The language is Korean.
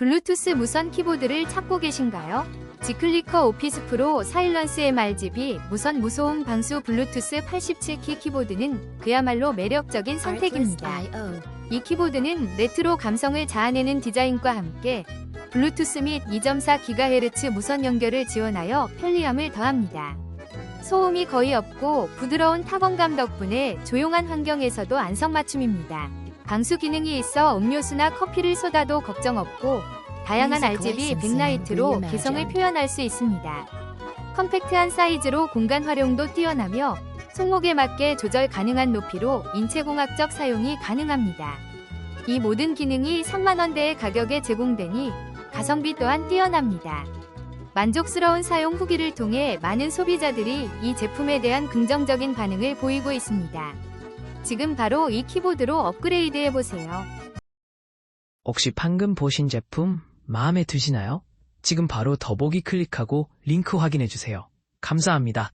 블루투스 무선 키보드를 찾고 계신가요? 지클리커 오피스 프로 사일런스 MRGB 무선 무소음 방수 블루투스 87키 키보드는 그야말로 매력적인 선택입니다. 이 키보드는 레트로 감성을 자아내는 디자인과 함께 블루투스 및 2.4GHz 무선 연결을 지원하여 편리함을 더합니다. 소음이 거의 없고 부드러운 타건감 덕분에 조용한 환경에서도 안성맞춤입니다. 방수 기능이 있어 음료수나 커피를 쏟아도 걱정 없고 다양한 RGB 백라이트로 개성을 표현할 수 있습니다. 컴팩트한 사이즈로 공간 활용도 뛰어나며 손목에 맞게 조절 가능한 높이로 인체공학적 사용이 가능합니다. 이 모든 기능이 3만원대의 가격에 제공되니 가성비 또한 뛰어납니다. 만족스러운 사용 후기를 통해 많은 소비자들이 이 제품에 대한 긍정적인 반응을 보이고 있습니다. 지금 바로 이 키보드로 업그레이드 해보세요. 혹시 방금 보신 제품 마음에 드시나요? 지금 바로 더보기 클릭하고 링크 확인해 주세요. 감사합니다.